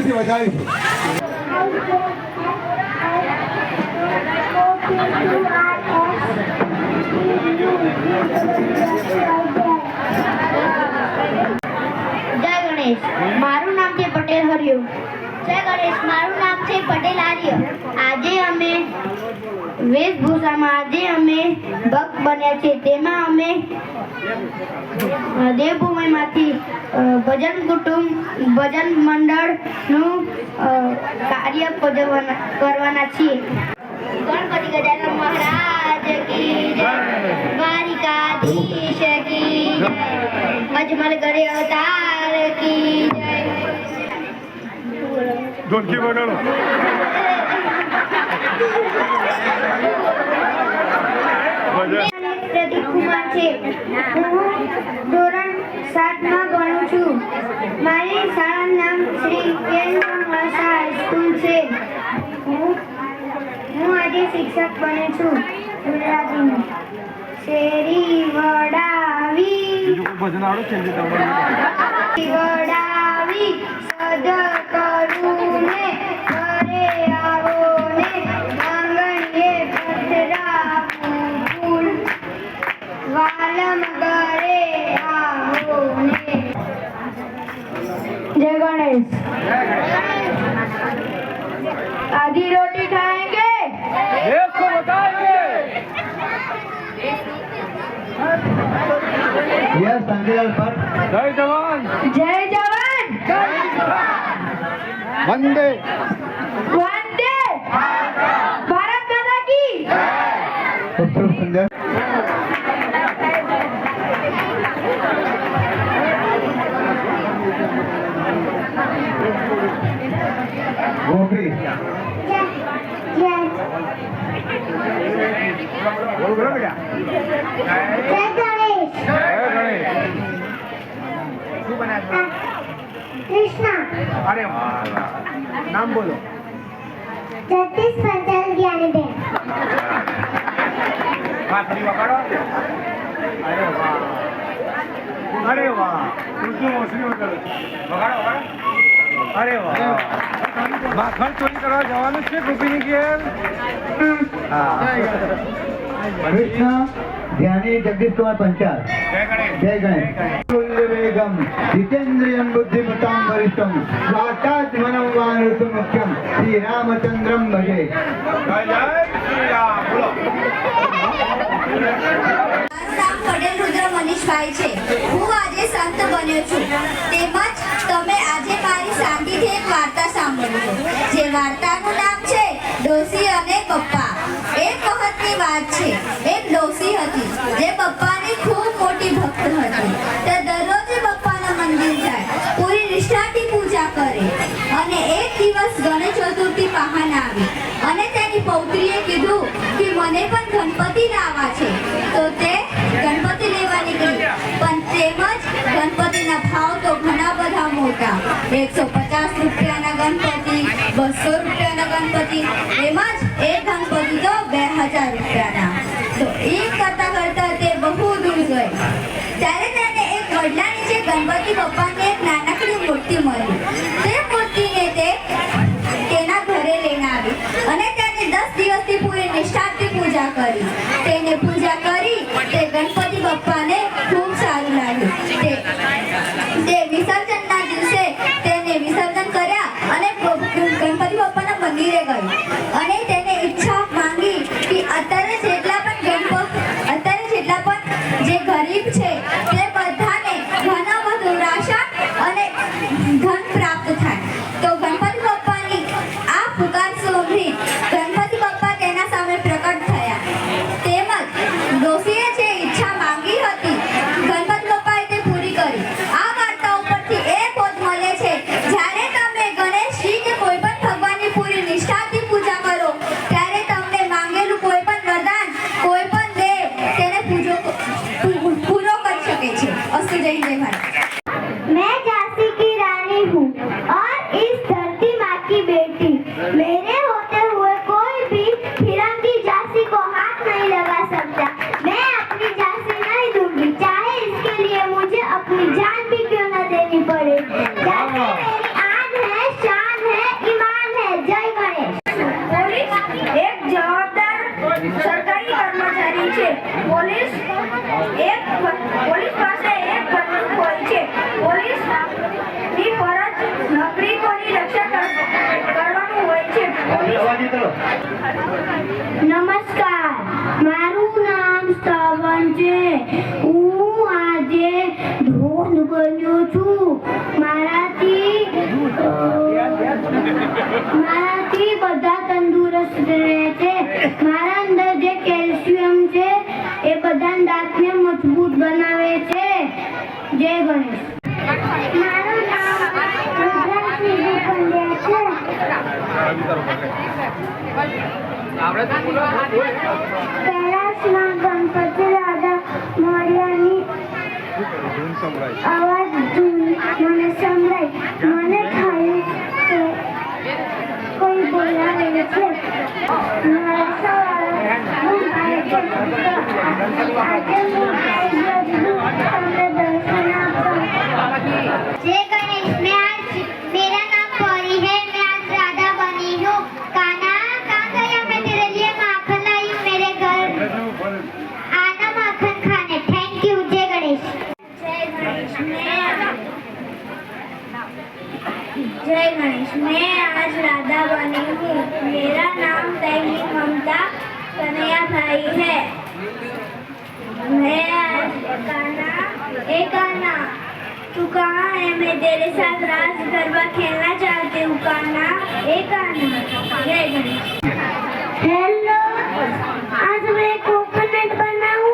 તાળીથી વધાવીશું જય ગણેશ. મારું નામ છે પટેલ હરિયો. જય ગણેશ, મારું નામ છે પટેલ આર્ય. આજે અમે વેશભૂષામાં આજે ભક્ત બન્યા છે. તેમાં અમે દેવભૂમિમાંથી ભજન કુટુંબ, ભજન મંડળનું કાર્ય કરવાના છીએ. ગણપતિ ગજાનન મહારાજ કી જય. દ્વારિકાધીશ કી જય. અજમલ ગરે અવતાર કી જય. ઢોલકી વગાડો ભજન પ્રદીપ કુમાર છે. હું ધોરણ સાતમાં ભણું છું. મારી શાળાનું નામ શ્રી કેન્દ્ર મહાસા હાઈસ્કૂલ છે. હું હું આજે શિક્ષક બને છું ગુજરાતીનું. શેરી વડાવી. વડાવી સદ કરું ને. गैस आधी रोटी खाएँगे? को बताएँगे। यस पर जय जवान। जय जवान। वंदे। वंदे। भारत माता की। ગોપી બોલો બોલો બેટા જય ગણેશ જય ગણેશ શું બનાવ્યું કૃષ્ણ અરે વાહ અરે વાહ તું શું વગાડો વગાડો અરે માખણ ચોરી કરવા જવાનું છે ગોપીની ઘેર? કૃષ્ણ ધ્યાની જગદીશ કુમાર પંચાલ. જય ગણેશ. ગમ જીતેન્દ્રિયમ બુદ્ધિમતામ વરિષ્ઠમ સ્વાચાત મનમ વાનુષ મુખ્યમ શ્રી રામચંદ્રમ ભજે. જય શ્રી રામ. નામ પટેલ રુદ્ર મનીષભાઈ છે. હું આજે સંત બન્યો છું. તેમજ તમે આજે મારી શાંતિથી એક વાર્તા સાંભળો જે વાર્તાનું નામ છે, ડોસી અને પપ્પા. એક વખતની વાત છે. એક ડોસી હતી, જે પપ્પાની ખૂબ મોટી ભક્ત હતી. તે દરરોજ પપ્પાના મંદિર જાય, પૂરી નિષ્ઠાથી પૂજા કરે. અને એક દિવસ ગણેશ ચતુર્થી પહાન આવી. અને તેની પૌત્રીએ કીધું કે, મને પણ ગણપતિ લાવવા છે તો તે ગણપતિ લેવા નીકળી પણ તેમજ ગણપતિના ભાવ તો ઘણા બધા મોટા. એકસો પચાસ રૂપિયાના ગણપતિ, બસો રૂપિયાના ગણપતિ, એમાં જ એ ગણપતિ તો બે હજાર રૂપિયાના. તો એ કરતા કરતા તે બહુ દૂર ગઈ. ત્યારે તેને એક વડલા નીચે ગણપતિ બપ્પાની で પોલીસ એક પોલીસ પાસે એક બંદૂક હોય છે. પોલીસની ફરજ નાગરિકોની રક્ષા કરવાનું હોય છે. નમસ્કાર. મારું નામ સ્તવન છે. હું આજે ધોધ બન્યો છું. મારાથી મારાથી બધા તંદુરસ્ત રહે છે. મારા જય ગણેશ. મારું નામ કૈલાસમાં ગણપતિ દાદા મોર્યાની અવાજ ધૂન મને સંભળાય. મને થયું કોઈ બોલાવે છે. આજે હું जय गणेश मैं आज राधा बनी हूँ मेरा नाम दैनिक ममता कन्हैया भाई है मैं काना ए काना तू कहाँ है मैं तेरे साथ राज गरबा खेलना चाहती हूँ काना ए काना जय गणेश हेलो आज मैं कोकोनट बनाऊँ